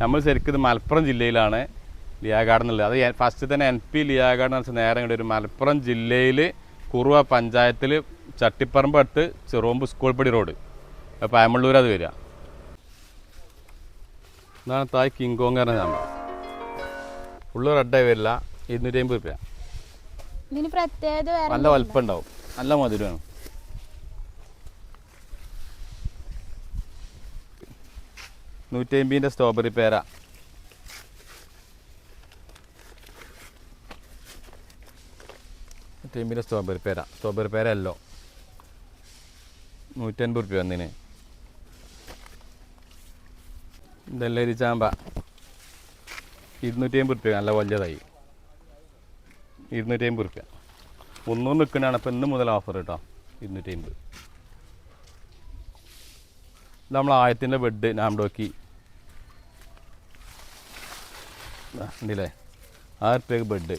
നമ്മൾ ശരിക്കും ഇത് മലപ്പുറം ജില്ലയിലാണ് ലിയാഗാർഡ് എന്നുള്ളത്. അത് ഫസ്റ്റ് തന്നെ എൻ പി ലിയാഗാർഡ് എന്ന് വെച്ചാൽ നേരെ ഒരു മലപ്പുറം ജില്ലയിൽ കുറുവ പഞ്ചായത്തിൽ ചട്ടിപ്പറമ്പ് അടുത്ത് ചെറുമ്പ് സ്കൂൾ പടി റോഡ് പയമള്ളൂർ അത് വരിക. ഇതാണ് തായ് കിങ് കോങ് പറഞ്ഞ ചാമ്പ ഫുള്ള് റെഡായി വരില്ല. ഇരുന്നൂറ്റി അമ്പത് രൂപ നല്ല വലുപ്പം ഉണ്ടാവും. നല്ല മധുരമാണ്. നൂറ്റി അമ്പതിന്റെ സ്ട്രോബെറി പേര. നൂറ്റി അമ്പതിന്റെ സ്ട്രോബെറി പേര. സ്ട്രോബെറി പേര അല്ലോ നൂറ്റൻപത് റുപ്യ വന്നിന്. ഇതല്ലരി ചാമ്പ. ഇരുന്നൂറ്റി അമ്പത് റുപ്യ നല്ല വലിയതായി. ഇരുന്നൂറ്റി അമ്പത് റുപ്യ മുന്നൂറ് നിൽക്കുന്നതാണ്. അപ്പോൾ ഇന്ന് മുതൽ ഓഫർ കേട്ടോ ഇരുന്നൂറ്റി അമ്പത് ഇത് നമ്മൾ ആയത്തിന്റെ ബെഡ് നാംഡോക്കി ഉണ്ടല്ലേ? ആ റുപ്യക്ക് ബെഡ്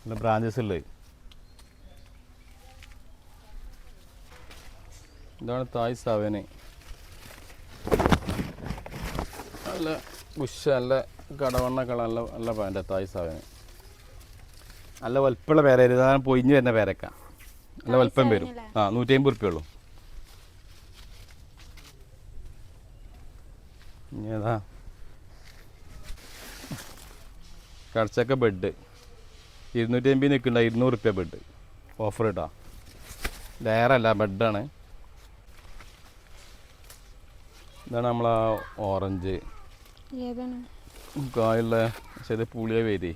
നല്ല ബ്രാഞ്ചസ് ഉള്ളത് ഇതാണ് തായ് സെവന്. നല്ല ബുഷ് നല്ല കടവണ്ണ കള നല്ല നല്ല പാന്റെ തായ് സെവന്. നല്ല വലുപ്പമുള്ള പേര ഇതാണ് പൊയിഞ്ഞ് വരുന്ന പേരക്ക. നല്ല വലുപ്പം വരും. ആ നൂറ്റി അമ്പത് റുപ്യ ഉള്ളൂ. ഇനി ഏതാ? കടച്ചക്ക ബെഡ് ഇരുന്നൂറ്റി അമ്പത് നിൽക്കണ്ട ഇരുന്നൂറ് റുപ്യ ബെഡ് ഓഫർ ഇട്ടാ ലെയറല്ല ബെഡാണ് ഇതാണ് നമ്മളെ ഓറഞ്ച് ഏതാണ്? കായുള്ള പക്ഷേ പുളിയ പേര്.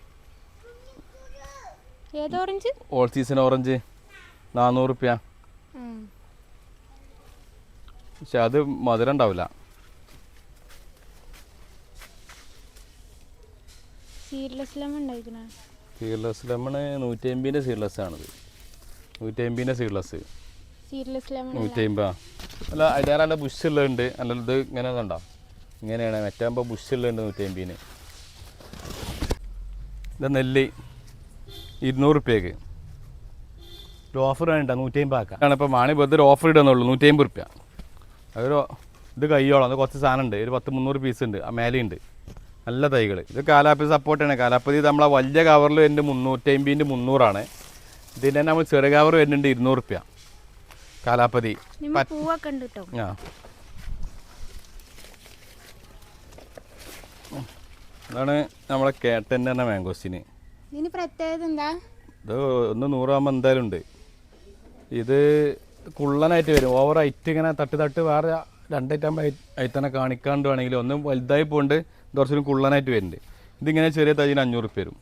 ഓറഞ്ച് ഓൾ സീസൺ ഓറഞ്ച് നാനൂറ് റുപ്യ പക്ഷെ അത് മധുരം ഉണ്ടാവില്ല. സീഡ്ലെസ് ലെമൺ ഉണ്ടായിരിക്കണേ? സീഡ്ലെസ് ലെമൺ നൂറ്റി അമ്പതിന്റെ സീഡ്ലെസ് ആണിത്. നൂറ്റി അമ്പതിന്റെ സീഡ്ലെസ് സീഡ്ലെസ് ലെമൺ നൂറ്റി അമ്പതാ അല്ല അതിലേറെ നല്ല ബുഷ് ഉള്ളതുണ്ട്. അല്ല ഇത് ഇങ്ങനെ കണ്ടോ? ഇങ്ങനെയാണ്. മറ്റാകുമ്പോൾ ബുഷ് ഉള്ളതുണ്ട് നൂറ്റി അമ്പതിന് ഇത് നെല്ല് ഇരുന്നൂറ് റുപ്യക്ക് ഒരു ഓഫർ വേണ്ട നൂറ്റി അമ്പത് ആക്കാം. ആണ് ഇപ്പോൾ മാണി വെറുതെ ഒരു ഓഫർ ഇടുന്നുള്ളൂ. നൂറ്റി അമ്പത് റുപ്യ അതൊരു ഇത് കയ്യോളം. അത് കുറച്ച് സാധനം ഉണ്ട് ഒരു പത്ത് മുന്നൂറ് പീസ് ഉണ്ട്. ആ മേലെയുണ്ട്. നല്ല തൈകൾ ഇത് കാലാപ്പതി സപ്പോർട്ടാണ്. കാലാപ്പതി നമ്മളെ വലിയ കവറിൽ വരുന്നുണ്ട് മുന്നൂറ്റി അമ്പതിന്റെ മുന്നൂറാണ്. ഇതിന്റെ തന്നെ നമ്മൾ ചെറിയ കവർ വരുന്നുണ്ട് ഇരുന്നൂറ് റുപ്യ കാലാപ്പതി ആ. അതാണ് നമ്മളെ കേട്ടന്റെ തന്നെ മാംഗോസിന്. പ്രത്യേകത എന്താ? ഇത് ഒന്ന് നൂറാകുമ്പോൾ എന്തായാലും ഉണ്ട്. ഇത് കുള്ളനായിട്ട് വരും. ഓവർ ഹൈറ്റ് ഇങ്ങനെ തട്ട് തട്ട് വേറെ രണ്ടായിട്ടാകുമ്പോൾ ഹൈറ്റ് തന്നെ കാണിക്കാണ്ട് വേണമെങ്കിൽ ഒന്ന് വലുതായി പോണ്ട് ഇത് കുറച്ചുകൂടി കുള്ളനായിട്ട് വരുന്നുണ്ട്. ഇതിങ്ങനെ ചെറിയ തൈന് അഞ്ഞൂറ് റുപ്യ വരും.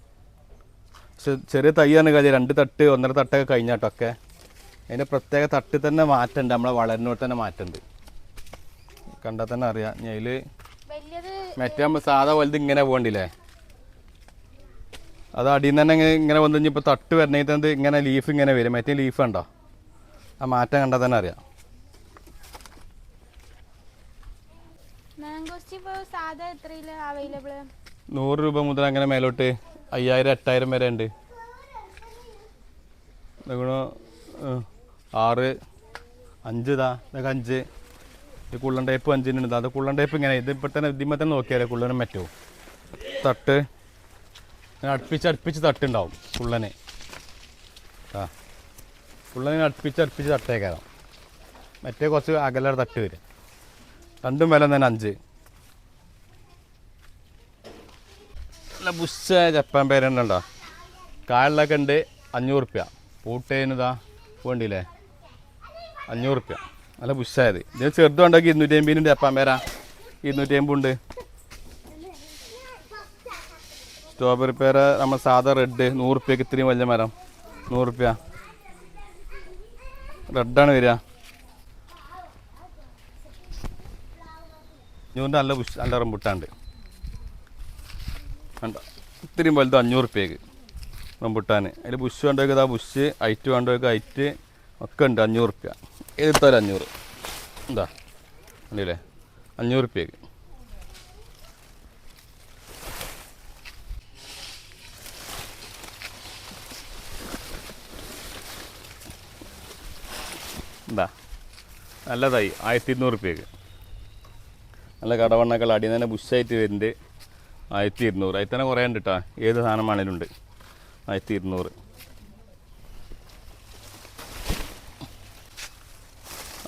പക്ഷെ ചെറിയ തൈയാണ് കാര്യം രണ്ട് തട്ട് ഒന്നര തട്ടൊക്കെ കഴിഞ്ഞാട്ടൊക്കെ അതിന്റെ പ്രത്യേക തട്ടിൽ തന്നെ മാറ്റമുണ്ട് നമ്മളെ വളരുന്നോട്ട് തന്നെ മാറ്റമുണ്ട് കണ്ടാൽ തന്നെ അറിയാം ഞാൻ അതിൽ മറ്റേ നമ്മൾ സാധാ വലുത് ഇങ്ങനെ പോകണ്ടില്ലേ അത് അടിയിൽ നിന്ന് തന്നെ ഇങ്ങനെ വന്നു കഴിഞ്ഞാൽ ഇപ്പോൾ തട്ട് വരണമെങ്കിൽ ഇങ്ങനെ ലീഫ് ഇങ്ങനെ വരും. മറ്റേ ലീഫ് ഉണ്ടോ ആ മാറ്റം കണ്ടാൽ തന്നെ അറിയാം. നൂറ് രൂപ മുതൽ അങ്ങനെ മേലോട്ട് അയ്യായിരം എട്ടായിരം വരെ ഉണ്ട്. ആറ് അഞ്ച് ഇതാ അഞ്ച്. ഈ കുള്ളൻ ടൈപ്പ് അഞ്ചിനുണ്ട് ഇതാ. അത് കുള്ളൻ ടൈപ്പ് ഇങ്ങനെ ഇത് ഇപ്പം തന്നെ ഇതിമ്മ തന്നെ നോക്കിയാലേ കുള്ളനും മറ്റോ തട്ട് അടുപ്പിച്ച് അടുപ്പിച്ച് തട്ടുണ്ടാവും കുള്ളന്. ആ കുള്ളനെ അടുപ്പിച്ച് അടുപ്പിച്ച് തട്ടേക്കാം മറ്റേ കുറച്ച് അകലയുടെ തട്ട് വരും. രണ്ടും വില തന്നെ അഞ്ച്. നല്ല ബുഷ് ജപ്പാൻ പേരെണ്ണുണ്ടോ കായലിലൊക്കെ ഉണ്ട്? അഞ്ഞൂറ് റുപ്യ പൂട്ടേനിതാ വേണ്ടിയില്ലേ? അഞ്ഞൂറ് റുപ്യ നല്ല ബുഷായത് ഇതിന് ചെറുതുണ്ടെങ്കിൽ ഇരുന്നൂറ്റി അമ്പതിനുണ്ട് ജപ്പാൻ പേര. ഇരുന്നൂറ്റി അമ്പതുണ്ട് സ്ട്രോബെറി പേര നമ്മൾ സാധാ റെഡ് നൂറ് റുപ്യക്ക് ഇത്രയും വലിയ മരം. നൂറ് റുപ്യ റെഡാണ് വരിക. ഇഞ്ഞൂറിന്റെ നല്ല പുഷ് നല്ല റംബുട്ടാണ്ട് വേണ്ട ഇത്രയും വലുത് അഞ്ഞൂറ് റുപ്യക്ക് റംബുട്ടാൻ അതിൽ ബുഷ് വേണ്ടവർക്ക് ഇതാ ബുഷ് ഐറ്റ് വേണ്ടവർക്ക് ഐറ്റ് ഒക്കെ ഉണ്ട് അഞ്ഞൂറ് റുപ്യ ഏതെടുത്താലും അഞ്ഞൂറ്. എന്താ ഉണ്ടല്ലേ അഞ്ഞൂറ് റുപ്യക്ക് എന്താ നല്ലതായി ആയിരത്തി ഇരുന്നൂറ് റുപ്യക്ക് നല്ല കടവണ്ണക്കൾ അടിയിൽ തന്നെ ബുഷായിട്ട് വരുന്നുണ്ട്. ആയിരത്തി ഇരുന്നൂറ് അതിൽ തന്നെ കുറേ ഉണ്ട് കേട്ടോ ഏത് സാധനം വേണേലും ഉണ്ട്. ആയിരത്തി ഇരുന്നൂറ്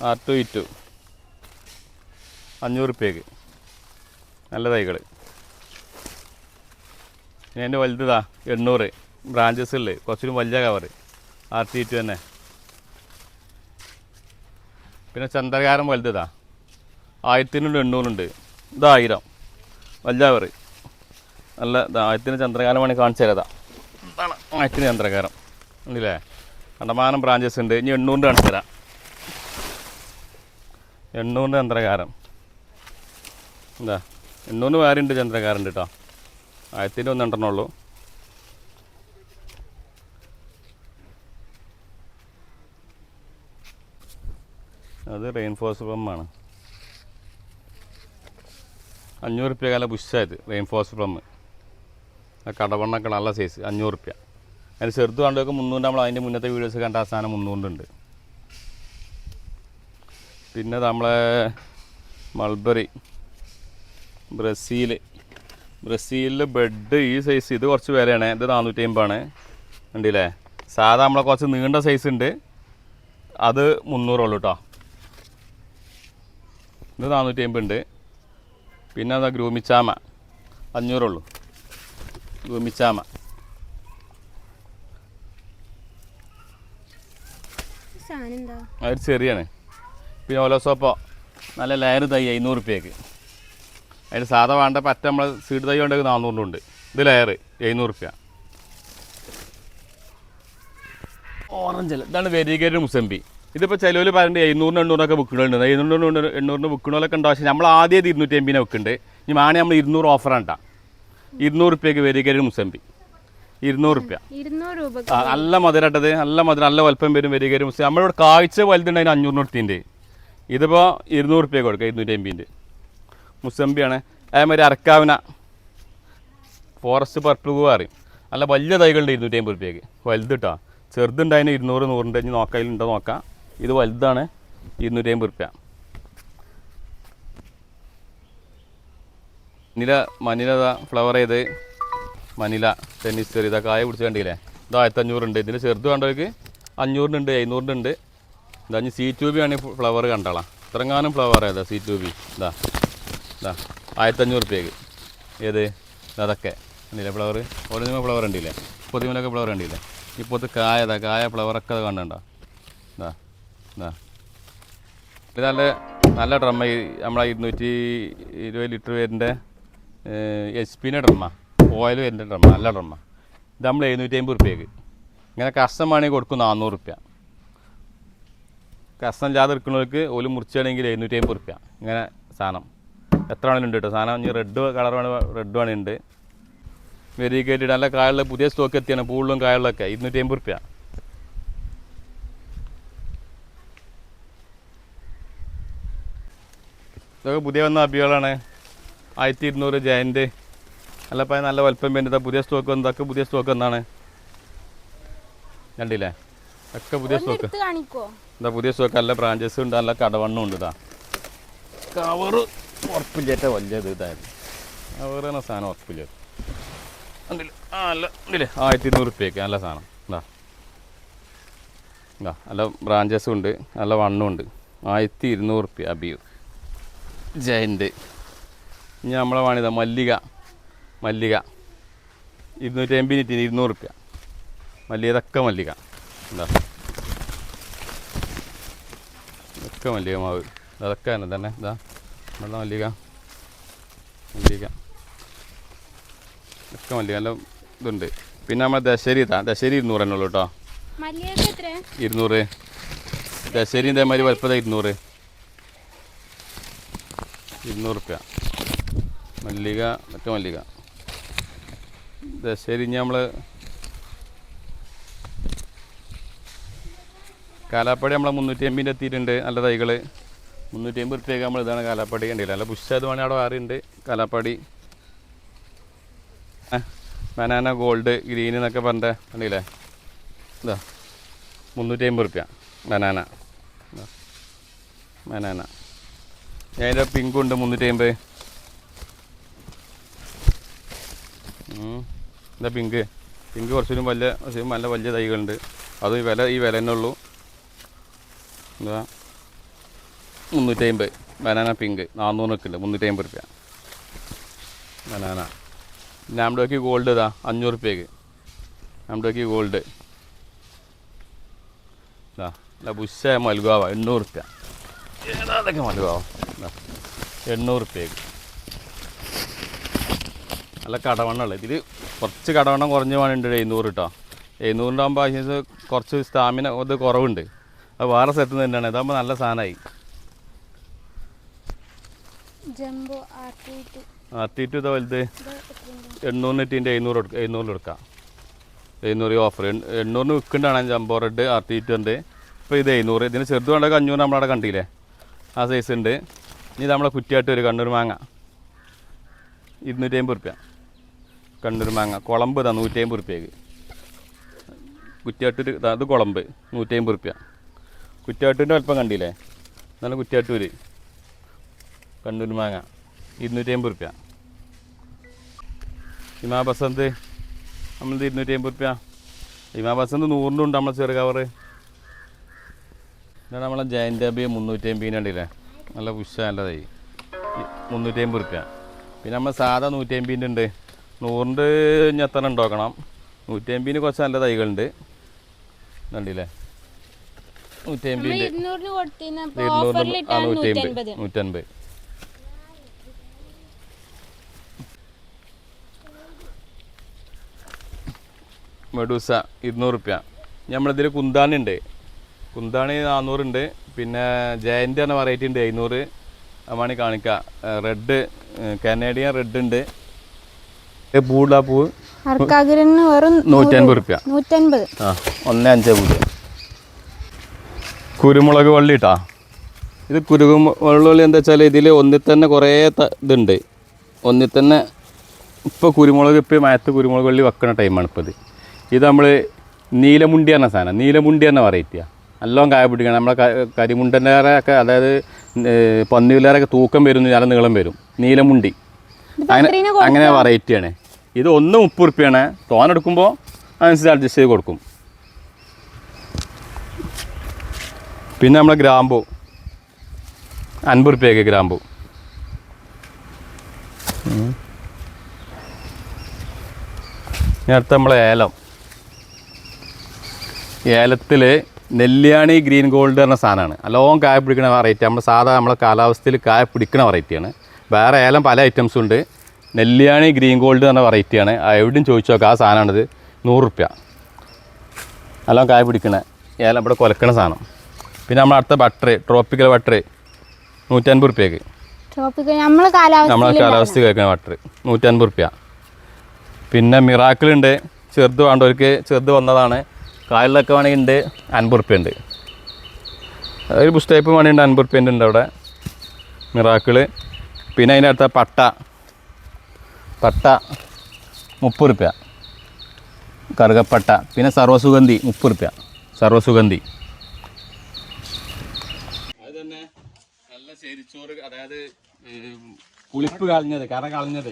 ആർ ടു ഇ ടു അഞ്ഞൂറ് റുപ്യക്ക് നല്ല തൈകൾ പിന്നെ എന്റെ വലുതാ എണ്ണൂറ്. ബ്രാഞ്ചസ് ഉള്ളത് കുറച്ചുകൂടി വലിയ കവർ ആർ ടി ടു തന്നെ. പിന്നെ ചന്ദ്രകാരം വലുതാ ആയിരത്തിനുണ്ട് എണ്ണൂറുണ്ട്. ഇത് ആയിരം. വല്ലാവർ നല്ല ആയിരത്തിന് ചന്ദ്രകാരം വേണമെങ്കിൽ കാണിച്ചു തരാതാ ഇതാണ് ആയിരത്തിന് ചന്ദ്രകാലം. ഉണ്ടല്ലേ കണ്ടമാനം ബ്രാഞ്ചസ് ഉണ്ട്. ഇനി എണ്ണൂറിന്റെ കാണിച്ചു തരാം. എണ്ണൂറിന്റെ ചന്ദ്രകാരം എന്താ എണ്ണൂറിന് വേറെ ഉണ്ട് ചന്ദ്രകാരുണ്ട് കേട്ടോ. ആയിരത്തിന്റെ ഒന്ന് രണ്ടെണ്ണേ ഉള്ളൂ. അത് റെയിൻഫോഴ്സ് പ്ലമ്മാണ് അഞ്ഞൂറ് റുപ്യ കാല ബുഷായത് റെയിൻഫോഴ്സ് പ്ലം കടവണ്ണൊക്കെ നല്ല സൈസ് അഞ്ഞൂറ് റുപ്യ അതിന് ചെറുത് കണ്ടൊക്കെ മുന്നൂറ് നമ്മൾ അതിന്റെ മുന്നത്തെ വീഡിയോസ് കണ്ട ആ സാധനം മുന്നൂറുണ്ട് പിന്നെ നമ്മളെ മൾബറി ബ്രസീൽ ബ്രസീലിൽ ബെഡ് ഈ സൈസ് ഇത് കുറച്ച് വിലയാണ് ഇത് നാനൂറ്റി അമ്പതാണ് ഉണ്ടല്ലേ സാധാ നമ്മളെ കുറച്ച് നീണ്ട സൈസ് ഉണ്ട് അത് മുന്നൂറുള്ളൂ കേട്ടോ ഇത് നാനൂറ്റി അമ്പത് ഉണ്ട് പിന്നെ അതാ ഗ്രൂമിച്ചാമ. അഞ്ഞൂറുള്ളൂ. ഗ്രൂമിച്ചാമ. അതൊരു ചെറിയാണ്. പിന്നെ ഓലോസോപ്പോ. നല്ല ലയർ തൈ എഴുന്നൂറ് റുപ്യക്ക് അതിന് സാധാ വേണ്ട പറ്റ നമ്മൾ സീഡ് തൈ ഉണ്ടെങ്കിൽ നാന്നൂറിലുണ്ട് ഇത് ലയർ എഴുന്നൂറ് റുപ്യ ഓറഞ്ച് അല്ല ഇതാണ് വെരിഗേറ്റ് മുസമ്പി. ഇതിപ്പോൾ ചിലവിൽ പറഞ്ഞിട്ട് എഴുന്നൂറിന് എണ്ണൂറിനൊക്കെ ബുക്കുകളുണ്ട് എഴുന്നൂറിന് എണ്ണൂറിന് ബുക്കുകളൊക്കെ ഉണ്ട് പക്ഷേ നമ്മൾ ആദ്യം ഇരുന്നൂറ്റി അമ്പതിനെ വെക്കുന്നുണ്ട് ഇനി മാണി നമ്മൾ ഇരുന്നൂറ് ഓഫറാണ്ടാ കേട്ടോ ഇരുന്നൂറ് റുപ്യക്ക് വെരിഗേറ്റ് മുസമ്പി. ഇരുന്നൂറ് റുപ്യ നല്ല മധുരട്ടത് നല്ല മധുരം നല്ല വലുപ്പം വരും വരികയും നമ്മളിവിടെ കാഴ്ച വലുതുണ്ട് അതിന് അഞ്ഞൂറിന് എടുത്തിന്റെ ഇതിപ്പോൾ ഇരുന്നൂറ് റുപ്യ കൊടുക്കുക ഇരുന്നൂറ്റി അമ്പതിന്റെ. മുസമ്പിയാണ്. അതേമാതിരി അരക്കാവിന. ഫോറസ്റ്റ് പർപ്പിൾ പൂവ് അറിയും നല്ല വലിയ തൈകളുണ്ട് ഇരുന്നൂറ്റി അമ്പത് റുപ്യക്ക് വലുത് കേട്ടോ ചെറുതുണ്ടായതിന് ഇരുന്നൂറ് നൂറിന്റെ. നോക്കാം അതിലുണ്ടോ നോക്കാം. ഇത് വലുതാണ് ഇരുന്നൂറ്റി അമ്പത് റുപ്യ മനില മനില ഫ്ലവർ ചെയ്ത് മനില ടെന്നീസ് ചെറിയ ഇതാ കായ പിടിച്ച് കണ്ടില്ലേ? ഇത് ആയിരത്തി അഞ്ഞൂറുണ്ട് ഇതിന് ചെറുത് കണ്ടവർക്ക് അഞ്ഞൂറിനുണ്ട് എഴുന്നൂറിനുണ്ട്. ഇതാ ഇനി സി ട്യൂബി ആണ് ഫ്ലവർ കണ്ടാളാം. ഇത്രങ്ങാനും ഫ്ലവർ ഏതാ സി ട്യൂബി ഇതാ ഇതാ ഇതാ ആയിരത്തഞ്ഞൂറ് റുപ്യക്ക്. ഏത്? അതൊക്കെ അല്ലേ ഫ്ലവർ ഓരോന്നിമ ഫ്ലവർ ഉണ്ടല്ലേ പൊതിമലൊക്കെ ഫ്ലവർ ഉണ്ടല്ലേ ഇപ്പോഴത്തെ കായതാ കായ ഫ്ലവറൊക്കെ കണ്ടോ ഇതാ ഇതാ. നല്ല നല്ല ഡ്രമ്മ. നമ്മളെ ഇരുന്നൂറ്റി ഇരുപത് ലിറ്റർ വരുന്ന എച്ച് പിന്നെ ഡ്രമ്മ. ഓയിൽ വരുന്ന ഡ്രമ്മ. നല്ല ഡ്രമ്മ. ഇത് നമ്മൾ എഴുന്നൂറ്റി അമ്പത് റുപ്യക്ക് ഇങ്ങനെ വേണമെങ്കിൽ കൊടുക്കും നാനൂറ് റുപ്യ കസ്റ്റം ഇല്ലാതെ എടുക്കുന്നവർക്ക് ഒരു മുറിച്ചാണെങ്കിൽ എഴുന്നൂറ്റി അമ്പത് റുപ്യ ഇങ്ങനെ സാധനം. എത്ര വേണമെങ്കിലും ഉണ്ട് കേട്ടോ. സാധനം ഇനി റെഡ് കളർ വേണ റെഡ് വെരി കേറ്റി നല്ല കായുള്ള പുതിയ സ്റ്റോക്ക് എത്തിയാണ്. പൂളിലും കായലിലൊക്കെ ഇരുന്നൂറ്റി അമ്പത് റുപ്യ ഇതൊക്കെ പുതിയ വന്ന അബികളാണ്. ആയിരത്തി ഇരുന്നൂറ് ജയന്റ് നല്ല പയ നല്ല വലുപ്പം വരുന്നത് പുതിയ സ്റ്റോക്ക് വന്നതൊക്കെ പുതിയ സ്റ്റോക്ക് വന്നാണ്. കണ്ടില്ലേ? ഒക്കെ പുതിയ സ്റ്റോക്ക് എന്താ പുതിയ സ്റ്റോക്ക് നല്ല ബ്രാഞ്ചസ് ഉണ്ട് നല്ല കടവണ്ണും ഉണ്ട് ഇതാ. കവറ് ഉറപ്പില്ലേറ്റ വലിയത് ഇതായിരുന്നു കവറ് എന്ന സാധനം ഉറപ്പില്ല ഉണ്ടല്ലേ ആ അല്ല ഉണ്ടല്ലേ ആയിരത്തി ഇരുന്നൂറ് റുപ്യക്ക് നല്ല സാധനം. എന്താ എന്താ നല്ല ബ്രാഞ്ചസും ഉണ്ട് നല്ല വണ്ണും ഉണ്ട്. ആയിരത്തി ഇരുന്നൂറ് റുപ്യ അബിയു. ജയന്റ് ഇനി നമ്മളെ വേണിത മല്ലിക. മല്ലിക. ഇരുന്നൂറ്റി അമ്പതിന് ഇരുന്നൂറ് റുപ്യ മല്ലിക. ഇതൊക്കെ മല്ലിക എന്താ ഇതൊക്കെ മല്ലിക മാവ്. അതൊക്കെ തന്നെ തന്നെ. ഇതാ. നല്ല മല്ലിക. മല്ലിക. ഒക്കെ മല്ലിക. നല്ല ഇതുണ്ട്. പിന്നെ നമ്മളെ ദശരി ഇതാ. ദശരി ഇരുന്നൂറ് തന്നെ ഉള്ളൂ കേട്ടോ. ഇരുന്നൂറ്. ദശരി ഇതേമാതിരി വലുപ്പത ഇരുന്നൂറ്. ഇരുന്നൂറ് റുപ്യ മല്ലിക മറ്റു മല്ലിക. ദശരി നമ്മൾ കാലാപ്പടി നമ്മളെ മുന്നൂറ്റി അമ്പതിന്റെ എത്തിയിട്ടുണ്ട് നല്ല തൈകൾ മുന്നൂറ്റി അമ്പത് റുപ്യക്ക് നമ്മൾ ഇതാണ് കാലാപ്പടി കണ്ടില്ല? നല്ല പുഷ്യത് വേണേൽ അവിടെ വേറെയുണ്ട് കാലാപ്പടി. ബനാന ഗോൾഡ് ഗ്രീൻ എന്നൊക്കെ പറഞ്ഞ കണ്ടില്ലേ? ഇതാ മുന്നൂറ്റി അമ്പത് റുപ്യ ബനാന. ബനാന. അതിന്റെ പിങ്ക് ഉണ്ട് മുന്നൂറ്റി അമ്പത് എന്താ പിങ്ക് പിങ്ക് കുറച്ചുകൂടി വലിയ കുറച്ചും നല്ല വലിയ തൈകളുണ്ട്. അത് വില ഈ വില തന്നെ ഉള്ളൂ. എന്താ മുന്നൂറ്റി അമ്പത് ബനാന പിങ്ക് നാന്നൂറ് ഉണ്ട് മുന്നൂറ്റി അമ്പത് റുപ്യ. ബനാന നാംഡോക്ക് ഗോൾഡ് ഇതാ അഞ്ഞൂറ് റുപ്യക്ക്. നാംഡോക്ക് ഗോൾഡ് ഇതാ. അല്ല ബുഷ മൽഗാവ എണ്ണൂറ് റുപ്യ. ഏതാതൊക്കെ മൽഗാവ. ഇതാ എണ്ണൂറ് റുപ്യക്ക് നല്ല കടവണ്ണുള്ളത് ഇതിൽ കുറച്ച് കടവണ്ണം കുറഞ്ഞ് വേണുണ്ട് എഴുന്നൂറ് കേട്ടോ എഴുന്നൂറിന്റെ ആകുമ്പോൾ കുറച്ച് സ്റ്റാമിന ഇത് കുറവുണ്ട്. അത് വേറെ സ്ഥലത്ത് തന്നെയാണ്. ഇതാകുമ്പോൾ നല്ല സാധനമായി ആർട്ടിട്ട് ഇതാ വലുത്. എണ്ണൂറിന് ഇട്ടിന്റെ എഴുന്നൂറ് കൊടുക്കുക എഴുന്നൂറിൽ കൊടുക്കാം. എഴുന്നൂറ് ഓഫർ എണ്ണൂറിന് വിൽക്കുന്നുണ്ടാണ് ജംബോ റെഡ് ഉണ്ട്. ഇപ്പോൾ ഇത് എഴുന്നൂറ്. ഇതിന് ചെറുത് വേണ്ടത് അഞ്ഞൂറ് നമ്മളവിടെ കണ്ടില്ലേ? ആ സൈസ് ഉണ്ട്. ഇനി നമ്മളെ കുറ്റിയാട്ട് ഒരു കണ്ണൂർ മാങ്ങ. ഇരുന്നൂറ്റി അമ്പത് റുപ്യ കണ്ണൂർ മാങ്ങ. കുളമ്പ് ഇതാ നൂറ്റി അമ്പത് റുപ്യക്ക് കുറ്റിയാട്ടൂർ അത് കുളമ്പ് നൂറ്റി അമ്പത് റുപ്യ കുറ്റിയാട്ടൂരിന്റെ അല്പം കണ്ടില്ലേ? നല്ല കുറ്റിയാട്ടൂർ കണ്ണൂർ മാങ്ങ. ഇരുന്നൂറ്റി അമ്പത് റുപ്യ ഹിമാ ബസന്ത് നമ്മളത് ഇരുന്നൂറ്റി അമ്പത് റുപ്യ ഹിമാ ബസന്ത് നൂറിന്റെ ഉണ്ട് നമ്മളെ ചെറു കവറ് നമ്മളെ ജയന്റ് അബി മുന്നൂറ്റി അമ്പതിന് കണ്ടില്ലേ? നല്ല പുഷ നല്ലതായി. മുന്നൂറ്റി അമ്പത് റുപ്യ. പിന്നെ നമ്മൾ സാധാ നൂറ്റി അമ്പതിന്റെ ഉണ്ട് നൂറിന്റെ ഞെത്തണം ഉണ്ടാക്കണം. നൂറ്റി അമ്പതിന് കുറച്ച് നല്ല തൈകളുണ്ട്. കണ്ടില്ലേ? നൂറ്റി അമ്പതിന്റെ ആ നൂറ്റി അമ്പത് നൂറ്റൻപത് മെഡൂസ ഇരുന്നൂറ് റുപ്യ. നമ്മളിതിൽ കുന്താണി ഉണ്ട്. കുന്താണി നാന്നൂറുണ്ട് പിന്നെ ജയന്റ് എന്ന വെറൈറ്റി ഉണ്ട് എഴുന്നൂറ്. അതാണ് കാണിക്ക. റെഡ് കനേഡിയൻ റെഡ് ഉണ്ട്. പൂടാ പൂവ്. അർക്കാഗിരിന് വെറും നൂറ്റൻപത് റുപ്യ. നൂറ്റൻപത്. ആ ഒന്ന് അഞ്ച് പൂജ്യം കുരുമുളക് വള്ളി ഇട്ടാ? ഇത് കുരുമുളക് വള്ളി എന്താ വെച്ചാൽ ഇതിൽ ഒന്നിൽ തന്നെ കുറേ ഇതുണ്ട്. ഒന്നിൽ തന്നെ ഇപ്പോൾ കുരുമുളക് ഇപ്പോൾ മയത്ത് കുരുമുളക് വള്ളി വെക്കണ ടൈമാണ് ഇപ്പോൾ ഇത്. ഇത് നമ്മൾ നീലമുണ്ടി എന്ന സാധനം. നീലമുണ്ടി എന്ന വെറൈറ്റിയാണ് നല്ലോണം കായ പിടിക്കണം. നമ്മളെ ക- കരിമുണ്ടന്റെ ഒക്കെ അതായത് പന്നിവിലേറൊക്കെ തൂക്കം വരും നല്ല നീളം വരും. നീലമുണ്ടി. അങ്ങനെ അങ്ങനെ വെറൈറ്റിയാണ് ഇത് ഒന്ന് മുപ്പത് റുപ്യാണ്. തോനെടുക്കുമ്പോൾ അതനുസരിച്ച് അഡ്ജസ്റ്റ് ചെയ്ത് കൊടുക്കും. പിന്നെ നമ്മളെ ഗ്രാമ്പു. അൻപത് റുപ്യക്ക് ഗ്രാമ്പു. നേരത്തെ നമ്മൾ നമ്മളെ ഏലം. ഏലത്തിൽ നെല്ലിയാണി ഗ്രീൻ ഗോൾഡ് പറഞ്ഞ സാധനമാണ്. നല്ലോണം കായ പിടിക്കുന്ന വെറൈറ്റി നമ്മൾ സാധാരണ നമ്മളെ കാലാവസ്ഥയിൽ കായ പിടിക്കുന്ന വെറൈറ്റിയാണ് വേറെ ഏലം പല ഐറ്റംസും ഉണ്ട്. നെല്ലിയാണി ഗ്രീൻ ഗോൾഡ് എന്ന വെറൈറ്റിയാണ് എവിടെയും ചോദിച്ചു നോക്കാം ആ സാധനമാണിത്. നൂറ് റുപ്യ നല്ലോണം കായ പിടിക്കണ ഏലം ഇവിടെ കൊലക്കണ സാധനം. പിന്നെ നമ്മൾ അടുത്ത ബട്ടർ ട്രോപ്പിക്കൽ ബട്ടർ നൂറ്റൻപത് റുപ്യക്ക്. നമ്മളെ കാലാവസ്ഥ കാലാവസ്ഥ കഴിക്കുന്ന ബട്ടർ നൂറ്റൻപത് റുപ്യ. പിന്നെ മിറാക്കിളുണ്ട് ചെറുത് വേണ്ടവർക്ക് ചെറുത് വന്നതാണ്. കായലിലൊക്കെ വേണമെങ്കിൽ ഉണ്ട് അൻപത് റുപ്യ ഉണ്ട്. ഒരു ബുഷ് ടൈപ്പ് വേണമെങ്കിൽ അൻപത് റുപ്യ ഉണ്ട് അവിടെ. മിറാക്കിൾ. പിന്നെ അതിന്റെ അടുത്ത പട്ട. പട്ട മുപ്പത് റുപ്യ കറുകപ്പട്ട. പിന്നെ സർവസുഗന്ധി മുപ്പത് റുപ്യ സർവസുഗന്ധി അത് തന്നെ നല്ല ശരിച്ചോറ് അതായത് പുളിപ്പ് കളഞ്ഞത് കറ കളഞ്ഞത്.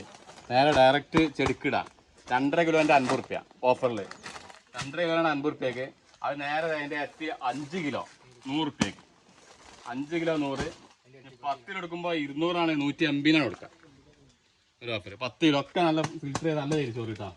നേരെ ഡയറക്റ്റ് ചെടുക്കിടാം രണ്ടര കിലോന്റെ അൻപത് റുപ്യ ഓഫറിൽ രണ്ടര കിലോയാണ് അൻപത് റുപ്യക്ക് അത് നേരെ അതിന്റെ എത്തി അഞ്ച് കിലോ. നൂറ് റുപ്യക്ക് അഞ്ച് കിലോ നൂറ്. പത്തിലെടുക്കുമ്പോൾ ഇരുന്നൂറാണ് നൂറ്റി അമ്പതിനാണ് കൊടുക്കുക. ഒരു ഓഫർ പത്ത് കിലോ. ഒക്കെ നല്ല ഫിൽറ്റർ ചെയ്ത് നല്ല തിരിച്ചു കിട്ടാം